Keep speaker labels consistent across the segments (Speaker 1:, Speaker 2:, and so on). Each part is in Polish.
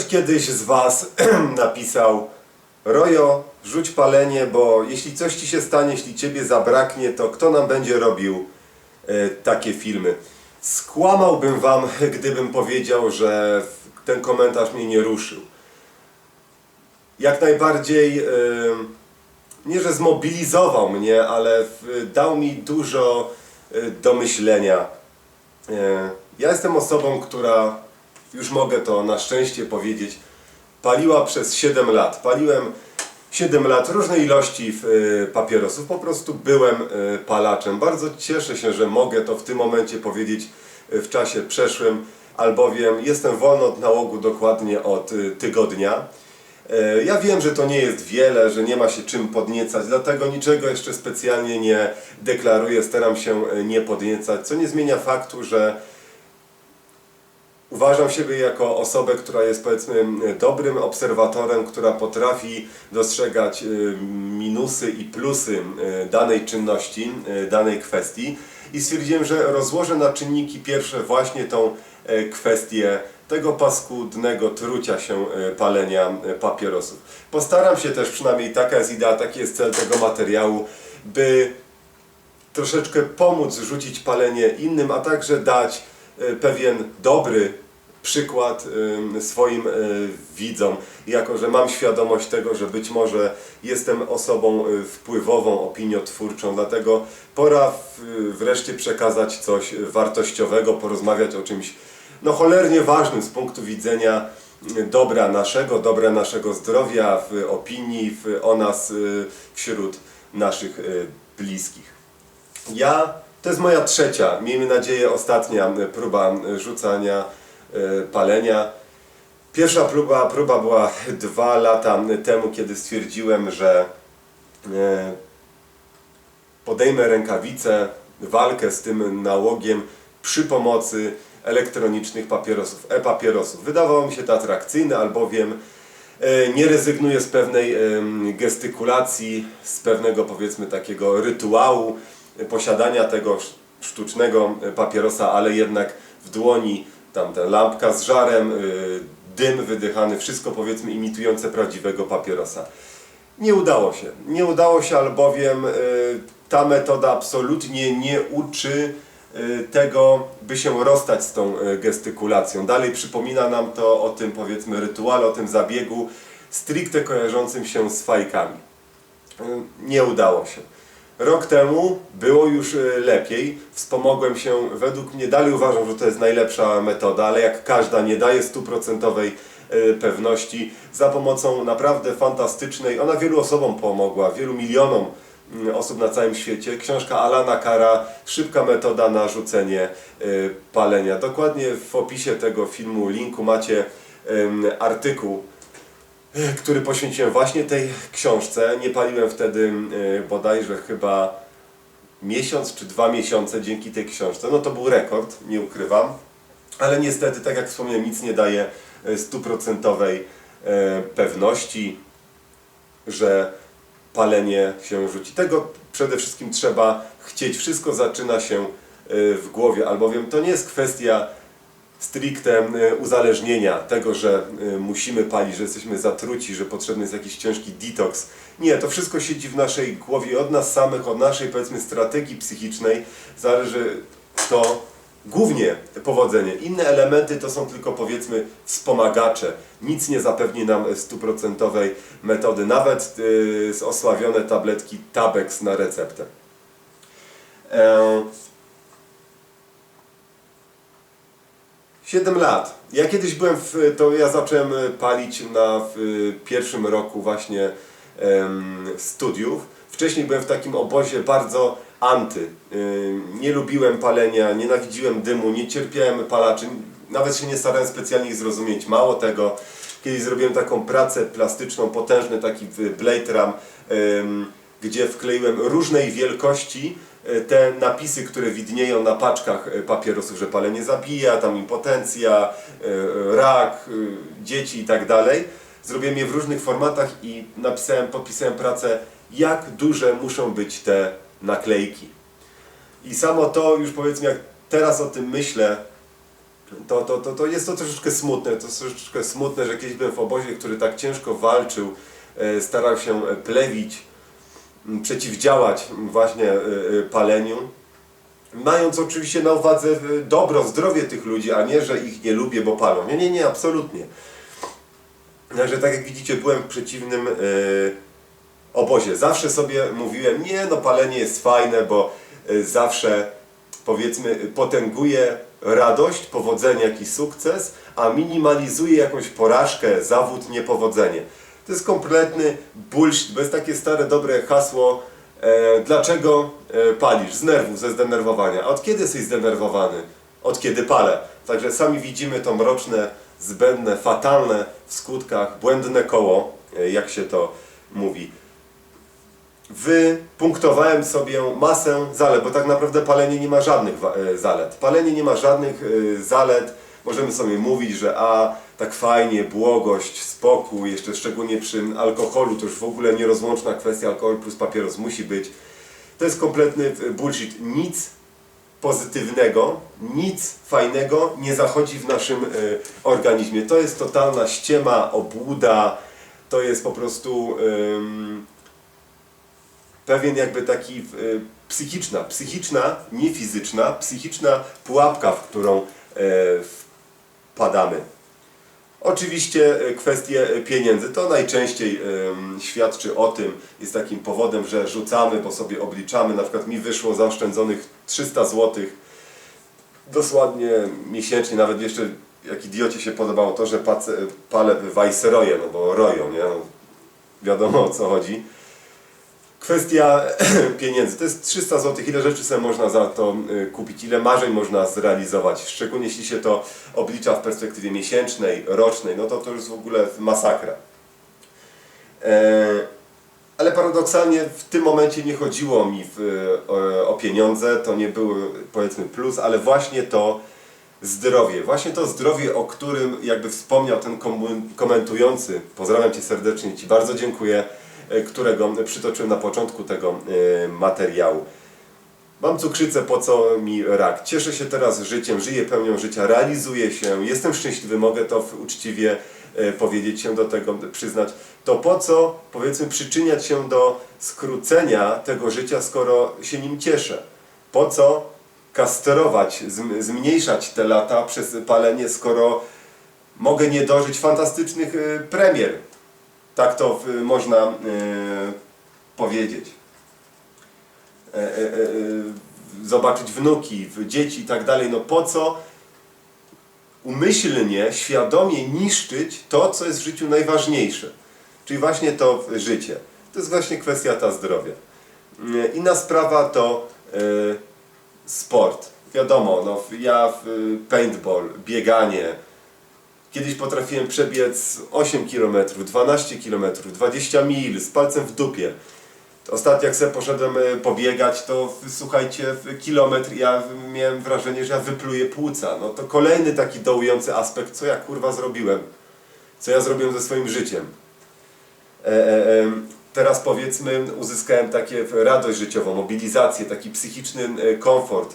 Speaker 1: Ktoś kiedyś z Was napisał Rojo, rzuć palenie, bo jeśli coś Ci się stanie, jeśli Ciebie zabraknie, to kto nam będzie robił e, takie filmy? Skłamałbym Wam, gdybym powiedział, że ten komentarz mnie nie ruszył. Jak najbardziej, e, nie że zmobilizował mnie, ale dał mi dużo e, do myślenia. Ja jestem osobą, która, już mogę to na szczęście powiedzieć, paliła przez 7 lat. Paliłem 7 lat różne ilości e, papierosów. Po prostu byłem e, palaczem. Bardzo cieszę się, że mogę to w tym momencie powiedzieć e, w czasie przeszłym, albowiem jestem wolny od nałogu dokładnie od tygodnia. Ja wiem, że to nie jest wiele, że nie ma się czym podniecać, dlatego niczego jeszcze specjalnie nie deklaruję, staram się nie podniecać, co nie zmienia faktu, że uważam siebie jako osobę, która jest powiedzmy dobrym obserwatorem, która potrafi dostrzegać e, minusy i plusy e, danej czynności, e, danej kwestii i stwierdziłem, że rozłożę na czynniki pierwsze właśnie tą kwestię tego paskudnego trucia się palenia papierosów. Postaram się też, przynajmniej taka jest idea, taki jest cel tego materiału, by troszeczkę pomóc rzucić palenie innym, a także dać pewien dobry przykład em, swoim e, widzom, jako że mam świadomość tego, że być może jestem osobą wpływową, opiniotwórczą, dlatego pora wreszcie przekazać coś wartościowego, porozmawiać o czymś no cholernie ważnym z punktu widzenia dobra naszego, dobra naszego zdrowia, w opinii w, o nas wśród naszych bliskich. Ja, to jest moja trzecia, miejmy nadzieję ostatnia próba rzucania e, palenia. Pierwsza próba, próba była dwa lata temu, kiedy stwierdziłem, że e, podejmę rękawice, walkę z tym nałogiem przy pomocy elektronicznych papierosów, e-papierosów. Wydawało mi się to atrakcyjne, albowiem e, nie rezygnuję z pewnej gestykulacji, z pewnego powiedzmy takiego rytuału posiadania tego sz- sztucznego e, papierosa, ale jednak w dłoni tamta lampka z żarem, y, dym wydychany, wszystko powiedzmy imitujące prawdziwego papierosa. Nie udało się. Nie udało się, albowiem y, ta metoda absolutnie nie uczy y, tego, by się rozstać z tą y, gestykulacją. Dalej przypomina nam to o tym powiedzmy rytuale, o tym zabiegu stricte kojarzącym się z fajkami. Y, Nie udało się. Rok temu było już y, lepiej. Wspomogłem się, według mnie dalej uważam, że to jest najlepsza metoda, ale jak każda nie daje stuprocentowej y, pewności. Za pomocą naprawdę fantastycznej, ona wielu osobom pomogła, wielu milionom mm, osób na całym świecie. Książka Alana Kara, szybka metoda na rzucenie y, palenia. Dokładnie w opisie tego filmu, linku macie artykuł który poświęciłem właśnie tej książce. Nie paliłem wtedy e, bodajże chyba miesiąc czy dwa miesiące dzięki tej książce. No to był rekord, nie ukrywam. Ale niestety, tak jak wspomniałem, nic nie daje e, stuprocentowej e, pewności, że palenie się rzuci. Tego przede wszystkim trzeba chcieć. Wszystko zaczyna się w głowie, albowiem to nie jest kwestia stricte e, uzależnienia, tego, że e, musimy palić, że jesteśmy zatruci, że potrzebny jest jakiś ciężki detoks. Nie, to wszystko siedzi w naszej głowie, od nas samych, od naszej powiedzmy strategii psychicznej zależy to głównie powodzenie. Inne elementy to są tylko powiedzmy wspomagacze. Nic nie zapewni nam stuprocentowej metody, nawet z osławione tabletki Tabex na receptę. 7 lat. Ja kiedyś byłem w, to ja zacząłem e, palić na w e, pierwszym roku właśnie em, studiów. Wcześniej byłem w takim obozie bardzo anty. Ym, Nie lubiłem palenia, nienawidziłem dymu, nie cierpiałem palaczy. Nawet się nie starałem specjalnie ich zrozumieć. Mało tego, kiedyś zrobiłem taką pracę plastyczną, potężny taki blade ram, gdzie wkleiłem różnej wielkości e, te napisy, które widnieją na paczkach e, papierosów, że palenie zabija, tam impotencja, e, rak, dzieci i tak dalej. Zrobiłem je w różnych formatach i napisałem, podpisałem pracę, jak duże muszą być te naklejki. I samo to już powiedzmy, jak teraz o tym myślę, to, to, to, to jest to troszeczkę smutne. To jest troszeczkę smutne, że kiedyś byłem w obozie, który tak ciężko walczył, starał się plewić, przeciwdziałać właśnie e, e, paleniu. Mając oczywiście na uwadze e, dobro, zdrowie tych ludzi, a nie, że ich nie lubię, bo palą. Nie, nie, nie, absolutnie. Także tak jak widzicie, byłem w przeciwnym obozie. Zawsze sobie mówiłem, nie no, palenie jest fajne, bo zawsze powiedzmy potęguje radość, powodzenie, jakiś sukces, a minimalizuje jakąś porażkę, zawód, niepowodzenie. To jest kompletny bullshit, bo jest takie stare, dobre hasło, e, dlaczego e, palisz? Z nerwów, ze zdenerwowania. A od kiedy jesteś zdenerwowany? Od kiedy palę. Także sami widzimy to mroczne, zbędne, fatalne w skutkach, błędne koło, e, jak się to mówi wypunktowałem sobie masę zalet, bo tak naprawdę palenie nie ma żadnych e, zalet. Palenie nie ma żadnych zalet. Możemy sobie mówić, że a tak fajnie, błogość, spokój, jeszcze szczególnie przy alkoholu, to już w ogóle nierozłączna kwestia, alkohol plus papieros musi być. To jest kompletny bullshit. Nic pozytywnego, nic fajnego nie zachodzi w naszym e, organizmie. To jest totalna ściema, obłuda, to jest po prostu ym, pewien jakby taki y, psychiczna, psychiczna, nie fizyczna, psychiczna pułapka, w którą e, wpadamy. Oczywiście e, kwestie e, pieniędzy to najczęściej świadczy o tym, jest takim powodem, że rzucamy, bo sobie obliczamy, na przykład mi wyszło zaoszczędzonych 300 zł dosłownie miesięcznie, nawet jeszcze jak idiocie się podobało to, że palę Viceroye, no bo roją, nie? No, wiadomo o co chodzi. Kwestia pieniędzy. To jest 300 zł. Ile rzeczy sobie można za to y, kupić? Ile marzeń można zrealizować? Szczególnie jeśli się to oblicza w perspektywie miesięcznej, rocznej, no to to już w ogóle masakra. E, ale paradoksalnie w tym momencie nie chodziło mi w, o, pieniądze, to nie był powiedzmy plus, ale właśnie to zdrowie. Właśnie to zdrowie, o którym jakby wspomniał ten komentujący. Pozdrawiam Cię serdecznie, Ci bardzo dziękuję, którego przytoczyłem na początku tego e, materiału. Mam cukrzycę, po co mi rak? Cieszę się teraz życiem, żyję pełnią życia, realizuję się, jestem szczęśliwy, mogę to uczciwie e, powiedzieć się do tego, przyznać. To po co, powiedzmy, przyczyniać się do skrócenia tego życia, skoro się nim cieszę? Po co kastrować, zm- zmniejszać te lata przez palenie, skoro mogę nie dożyć fantastycznych e, premier? Tak to e, można e, powiedzieć e, e, e, zobaczyć wnuki, dzieci i tak dalej, no po co umyślnie, świadomie niszczyć to, co jest w życiu najważniejsze, czyli właśnie to życie. To jest właśnie kwestia ta zdrowia. Inna sprawa to sport. Wiadomo, no, ja paintball, bieganie, Kiedyś potrafiłem przebiec 8 km, 12 km, 20 mil z palcem w dupie. Ostatnio jak sobie poszedłem e, pobiegać, to słuchajcie, kilometr ja miałem wrażenie, że ja wypluję płuca. No to kolejny taki dołujący aspekt, co ja kurwa zrobiłem. Co ja zrobiłem ze swoim życiem. E, e, em, teraz powiedzmy uzyskałem takie radość życiową, mobilizację, taki psychiczny e, komfort.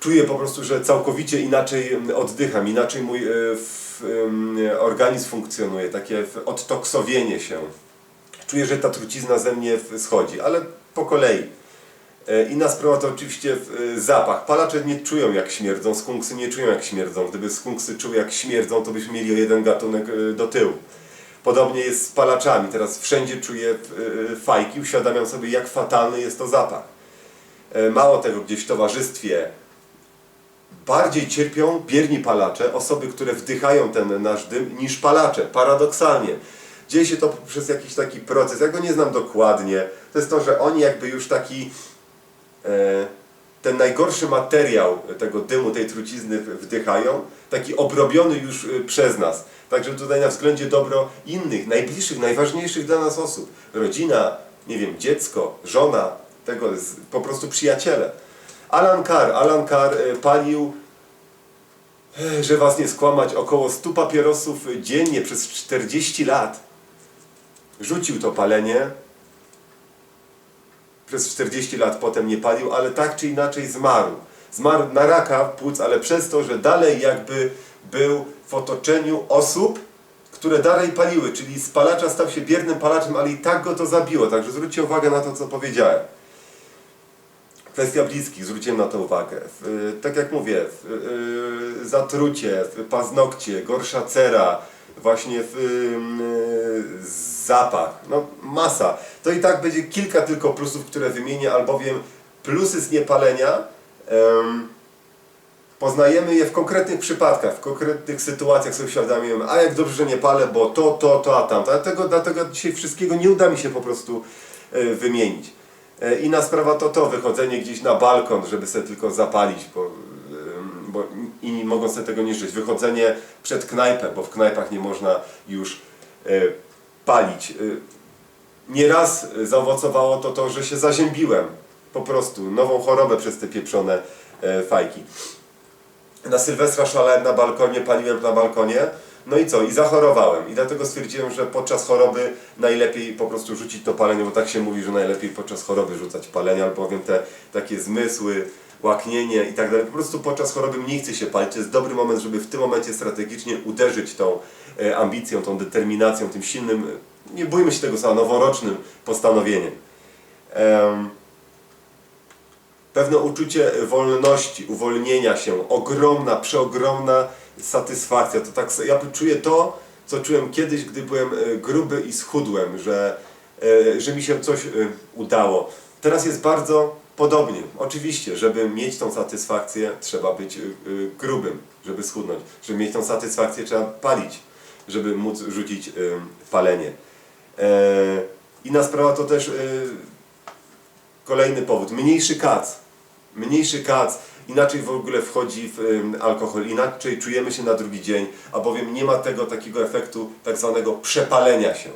Speaker 1: Czuję po prostu, że całkowicie inaczej oddycham, inaczej mój e, em, organizm funkcjonuje, takie w- odtoksowienie się. Czuję, że ta trucizna ze mnie w- schodzi, ale po kolei. E, Inna sprawa to oczywiście e, zapach. Palacze nie czują jak śmierdzą, skunksy nie czują jak śmierdzą. Gdyby skunksy czuły jak śmierdzą, to byśmy mieli o jeden gatunek do tyłu. Podobnie jest z palaczami. Teraz wszędzie czuję fajki, uświadamiam sobie jak fatalny jest to zapach. Mało tego, gdzieś w towarzystwie bardziej cierpią bierni palacze, osoby, które wdychają ten nasz dym, niż palacze. Paradoksalnie. Dzieje się to przez jakiś taki proces. Ja go nie znam dokładnie. To jest to, że oni jakby już taki e, ten najgorszy materiał tego dymu, tej trucizny wdychają, taki obrobiony już e, przez nas. Także tutaj na względzie dobro innych, najbliższych, najważniejszych dla nas osób. Rodzina, nie wiem, dziecko, żona, tego po prostu przyjaciele. Alan Carr, Alan Carr e, palił, e, że was nie skłamać, około 100 papierosów dziennie przez 40 lat. Rzucił to palenie, przez 40 lat potem nie palił, ale tak czy inaczej zmarł. zmarł na raka płuc, ale przez to, że dalej jakby był w otoczeniu osób, które dalej paliły, czyli spalacza stał się biernym palaczem, ale i tak go to zabiło. Także zwróćcie uwagę na to, co powiedziałem. Kwestia bliskich, zwróciłem na to uwagę. W, tak jak mówię, w, y, zatrucie, paznokcie, gorsza cera, właśnie y, zapach, no masa. To i tak będzie kilka tylko plusów, które wymienię, albowiem plusy z niepalenia em, poznajemy je w konkretnych przypadkach, w konkretnych sytuacjach sobie uświadamiamy, a jak dobrze, że nie palę, bo to, to, to, a tamto. Dlatego, dlatego dzisiaj wszystkiego nie uda mi się po prostu e, wymienić. E, Inna sprawa to to, wychodzenie gdzieś na balkon, żeby sobie tylko zapalić, bo, em, bo inni mogą sobie tego nie żyć. Wychodzenie przed knajpę, bo w knajpach nie można już e, palić. E, Nieraz zaowocowało to to, że się zaziębiłem. Po prostu nową chorobę przez te pieprzone e, fajki. Na Sylwestra szalałem na balkonie, paliłem na balkonie. No i co? I zachorowałem. I dlatego stwierdziłem, że podczas choroby najlepiej po prostu rzucić to palenie, bo tak się mówi, że najlepiej podczas choroby rzucać palenie, albowiem te takie zmysły, łaknienie i tak dalej. Po prostu podczas choroby mniej chce się palić. To jest dobry moment, żeby w tym momencie strategicznie uderzyć tą e, ambicją, tą determinacją, tym silnym, nie bójmy się tego słowa, noworocznym postanowieniem. Em, pewne uczucie wolności, uwolnienia się, ogromna, przeogromna satysfakcja. To tak, ja czuję to, co czułem kiedyś, gdy byłem e, gruby i schudłem, że, e, że mi się coś e, udało. Teraz jest bardzo podobnie. Oczywiście, żeby mieć tą satysfakcję, trzeba być grubym, żeby schudnąć. Żeby mieć tą satysfakcję, trzeba palić, żeby móc rzucić palenie. Inna sprawa to też Kolejny powód, mniejszy kac. Mniejszy kac, inaczej w ogóle wchodzi w alkohol, inaczej czujemy się na drugi dzień, a bowiem nie ma tego takiego efektu tak zwanego przepalenia się.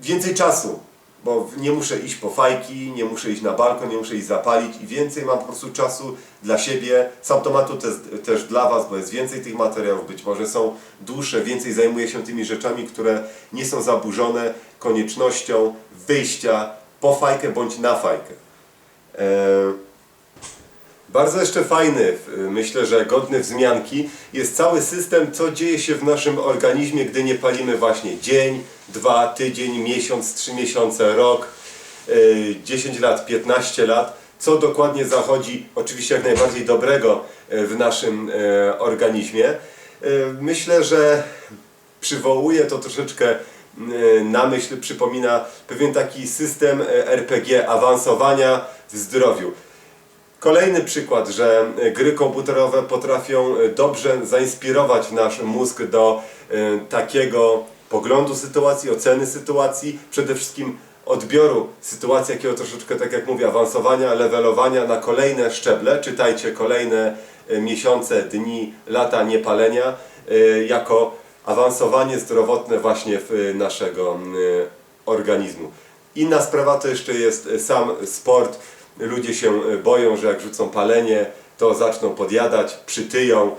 Speaker 1: Więcej czasu, bo nie muszę iść po fajki, nie muszę iść na balkon, nie muszę iść zapalić i więcej mam po prostu czasu dla siebie, z automatu też, też dla Was, bo jest więcej tych materiałów, być może są dłuższe, więcej zajmuję się tymi rzeczami, które nie są zaburzone koniecznością wyjścia po fajkę bądź na fajkę. Eee, bardzo jeszcze fajny, myślę, że godny wzmianki jest cały system, co dzieje się w naszym organizmie, gdy nie palimy właśnie dzień, dwa, tydzień, miesiąc, trzy miesiące, rok, yy, 10 lat, 15 lat. Co dokładnie zachodzi, oczywiście jak najbardziej dobrego yy, w naszym organizmie. Myślę, że przywołuje to troszeczkę na myśl, przypomina pewien taki system yy, RPG, awansowania w zdrowiu. Kolejny przykład, że e, gry komputerowe potrafią dobrze zainspirować nasz mózg do takiego poglądu sytuacji, oceny sytuacji, przede wszystkim odbioru sytuacji, jakiego troszeczkę, tak jak mówię, awansowania, levelowania na kolejne szczeble. Czytajcie kolejne miesiące, dni, lata niepalenia jako awansowanie zdrowotne właśnie w e, naszego e, organizmu. Inna sprawa to jeszcze jest e, sam sport. Ludzie się boją, że jak rzucą palenie, to zaczną podjadać, przytyją.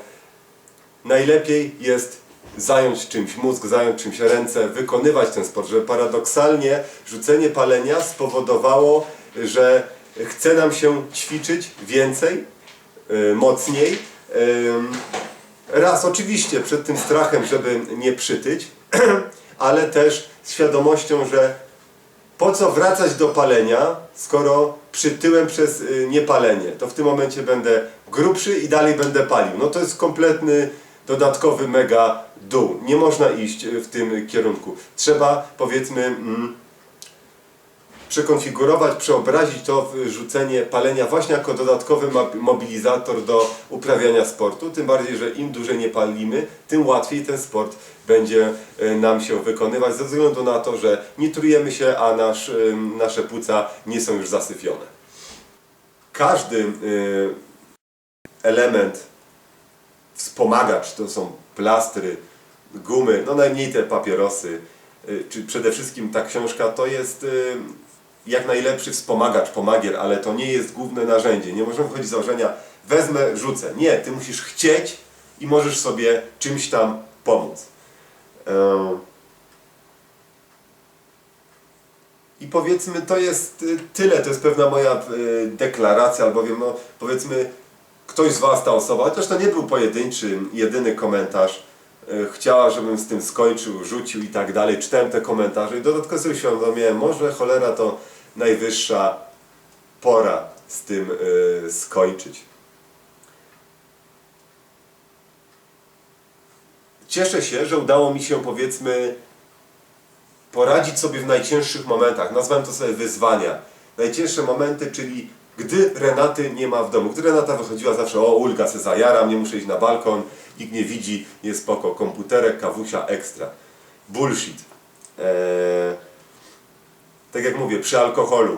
Speaker 1: Najlepiej jest zająć czymś mózg, zająć czymś ręce, wykonywać ten sport, żeby paradoksalnie rzucenie palenia spowodowało, że chce nam się ćwiczyć więcej, mocniej. Raz oczywiście przed tym strachem, żeby nie przytyć, ale też świadomością, że po co wracać do palenia, skoro przytyłem przez y, niepalenie? To w tym momencie będę grubszy i dalej będę palił. No to jest kompletny, dodatkowy mega dół. Nie można iść y, w tym kierunku. Trzeba, powiedzmy, mm, przekonfigurować, przeobrazić to rzucenie palenia właśnie jako dodatkowy mobilizator do uprawiania sportu. Tym bardziej, że im dłużej nie palimy, tym łatwiej ten sport będzie e, nam się wykonywać ze względu na to, że nie trujemy się, a nasz, nasze płuca nie są już zasyfione. Każdy e, element wspomagacz, to są plastry, gumy, no najmniej te papierosy, y, czy przede wszystkim ta książka to jest jak najlepszy wspomagacz, pomagier, ale to nie jest główne narzędzie. Nie możemy wchodzić z założenia, wezmę, rzucę. Nie, ty musisz chcieć i możesz sobie czymś tam pomóc. Em, I powiedzmy, to jest y, tyle, to jest pewna moja y, deklaracja, albowiem, no, powiedzmy, ktoś z Was, ta osoba, chociaż to nie był pojedynczy, jedyny komentarz, y, chciała, żebym z tym skończył, rzucił i tak dalej. Czytałem te komentarze i dodatkowo sobie uświadomiłem, może cholera to najwyższa pora z tym y, skończyć. Cieszę się, że udało mi się, powiedzmy, poradzić sobie w najcięższych momentach. Nazwałem to sobie wyzwania. Najcięższe momenty, czyli gdy Renaty nie ma w domu. Gdy Renata wychodziła zawsze, o Ulga se zajaram, nie muszę iść na balkon, nikt nie widzi, jest spoko. Komputerek, kawusia, ekstra. Bullshit. Eee, tak jak mówię, przy alkoholu,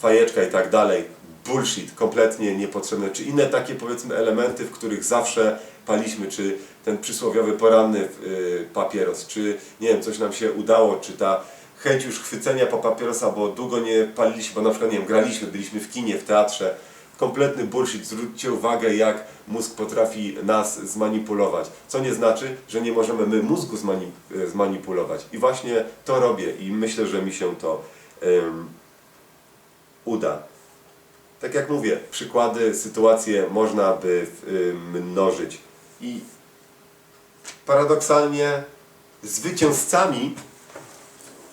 Speaker 1: fajeczka i tak dalej, bullshit, kompletnie niepotrzebne, czy inne takie powiedzmy elementy, w których zawsze paliśmy, czy ten przysłowiowy poranny y, papieros, czy nie wiem, coś nam się udało, czy ta chęć już chwycenia po papierosa, bo długo nie paliliśmy, bo na przykład, nie wiem, graliśmy, byliśmy w kinie, w teatrze, kompletny bullshit, zwróćcie uwagę jak mózg potrafi nas zmanipulować, co nie znaczy, że nie możemy my mózgu zmani- y, zmanipulować i właśnie to robię i myślę, że mi się to ym, uda. Tak jak mówię, przykłady, sytuacje można by y, mnożyć. I paradoksalnie zwycięzcami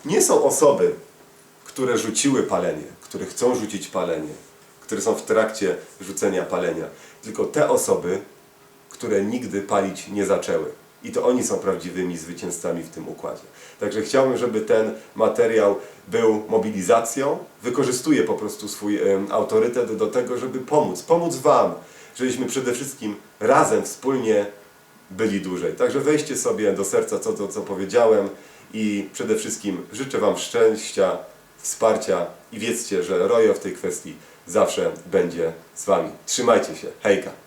Speaker 1: nie są osoby, które rzuciły palenie, które chcą rzucić palenie, które są w trakcie rzucenia palenia, tylko te osoby, które nigdy palić nie zaczęły. I to oni są prawdziwymi zwycięzcami w tym układzie. Także chciałbym, żeby ten materiał był mobilizacją. Wykorzystuję po prostu swój autorytet do tego, żeby pomóc. Pomóc Wam, żebyśmy przede wszystkim razem, wspólnie byli dłużej. Także weźcie sobie do serca to, to co powiedziałem i przede wszystkim życzę Wam szczęścia, wsparcia i wiedzcie, że Rojo w tej kwestii zawsze będzie z Wami. Trzymajcie się. Hejka!